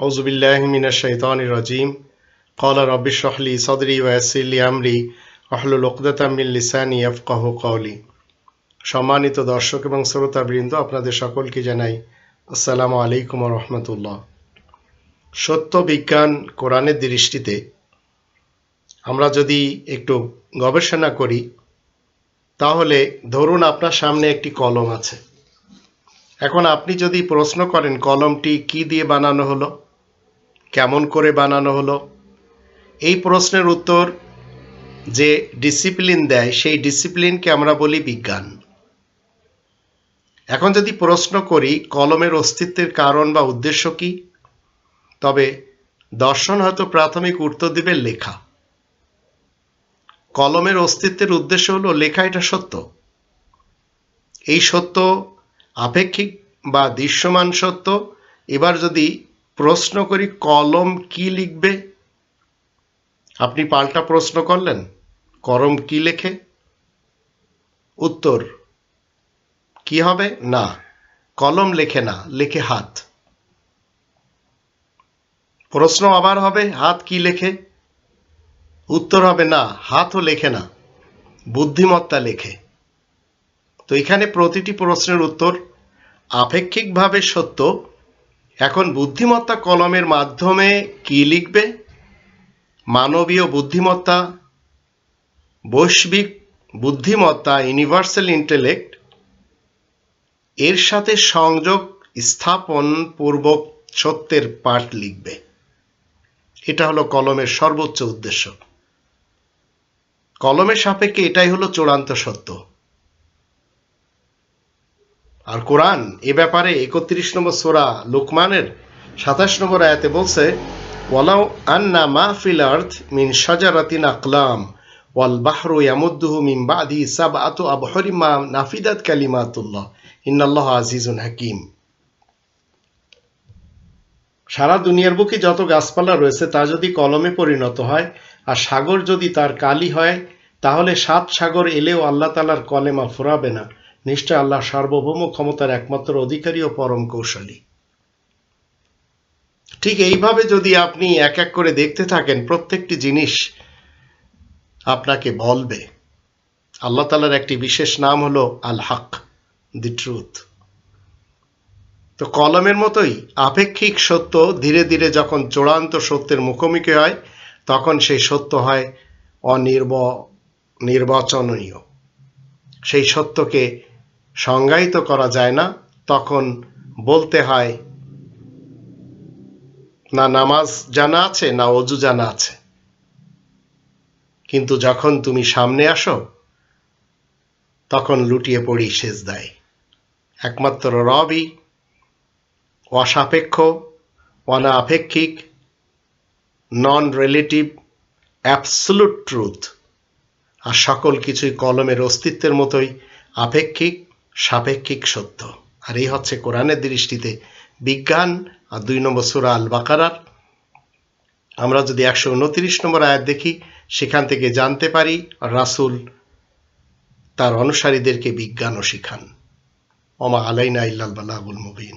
রাজিম। কলা রব্বিশ রহলি সদরি ওয়াসিল্লি আমরি। আহলুল ওকদাতামিল লিসানি আফকাহ কওলি। সম্মানিত দর্শক এবং শ্রোতাবৃন্দ, আপনাদের সকলকে জানাই আসসালামু আলাইকুম রহমতুল্লাহ। সত্য বিজ্ঞান কোরআনের দৃষ্টিতে আমরা যদি একটু গবেষণা করি, তাহলে ধরুন আপনার সামনে একটি কলম আছে। এখন আপনি যদি প্রশ্ন করেন, কলমটি কি দিয়ে বানানো হলো? কেমন করে বানানো হলো? এই প্রশ্নের উত্তর যে ডিসিপ্লিন দেয়, সেই ডিসিপ্লিনকে আমরা বলি বিজ্ঞান। এখন যদি প্রশ্ন করি, কলমের অস্তিত্বের কারণ বা উদ্দেশ্য কি? তবে দর্শন হয়তো প্রাথমিক উত্তর দিবে লেখা। কলমের অস্তিত্বের উদ্দেশ্য হলো লেখা, এটা সত্য। এই সত্য আপেক্ষিক বা দৃশ্যমান সত্য। এবার যদি প্রশ্ন করি, কলম কি লিখবে? আপনি পাল্টা প্রশ্ন করলেন করম কি লেখে? উত্তর, কি হবে? না, কলম লেখে না, লেখে হাত। প্রশ্ন আবার হবে, হাত কি লেখে? উত্তর হবে, না, হাতও লেখে না, বুদ্ধিমত্তা লেখে। তো এখানে প্রতিটি প্রশ্নের উত্তর আপেক্ষিকভাবে সত্য এখন বুদ্ধিমত্তা কলমের মাধ্যমে কি লিখবে? মানবীয় বুদ্ধিমত্তা, বৈশ্বিক বুদ্ধিমত্তা ইউনিভার্সাল ইন্টেলেক্ট এর সাথে সংযোগ স্থাপন পূর্বক সত্যের পাঠ লিখবে। এটা হলো কলমের সর্বোচ্চ উদ্দেশ্য। কলমের সাপেক্ষে এটাই হলো চূড়ান্ত সত্য। আর কোরআন এ ব্যাপারে একত্রিশ নম্বর সোরা লুকমানের সাতাশ নম্বর আয়াতে বলছে, ওয়ালাউ আন্না মা ফিল আর্থ মিন শাজারাতিন আকলাম, ওয়াল বাহরু বাদি আবহরিম মা নাফিদাত কালিমাতুল্লাহ, ইন্নাল্লাহ আজিজুন হাকিম। সারা দুনিয়ার বুকে যত গাছপালা রয়েছে, তা যদি কলমে পরিণত হয় আর সাগর যদি তার কালি হয়, তাহলে সাত সাগর এলেও আল্লাহ তালার কলেমা ফুরাবে না। নিশ্চয় আল্লাহ সার্বভৌম ক্ষমতার একমাত্র অধিকারী ও পরম কৌশলী। ঠিক এইভাবে যদি আপনি এক এক করে দেখতে থাকেন, প্রত্যেকটি জিনিস আপনাকে বলবে। আল্লাহ তালার একটি বিশেষ নাম হলো আল হক দি ট্রুথ। তো কলমের মতোই আপেক্ষিক সত্য ধীরে ধীরে যখন চূড়ান্ত সত্যের মুখোমুখি হয়, তখন সেই সত্য হয় অনির্ব, নির্বাচনীয়। সেই সত্যকে সংজ্ঞায়িত করা যায় না, তখন বলতে হয়, না নামাজ জানা আছে, না অজু জানা আছে। কিন্তু যখন তুমি সামনে আসো, তখন লুটিয়ে পড়ি শেষ দেয় একমাত্র রবই অসাপেক্ষ, অনাপেক্ষিক নন রিলেটিভ অ্যাবসলুট ট্রুথ আর সকল কিছুই কলমের অস্তিত্বের মতোই আপেক্ষিক সাপেক্ষিক সত্য। আর এই হচ্ছে কোরআনের দৃষ্টিতে বিজ্ঞান আর দুই নম্বর সুরা আল বাকারার আমরা যদি একশো উনত্রিশ নম্বর আয়াত দেখি, সেখান থেকে জানতে পারি রাসুল তার অনুসারীদেরকে বিজ্ঞানও শিখান। অমা আলাইনা ইল্লাল বালাগুল মুবিন।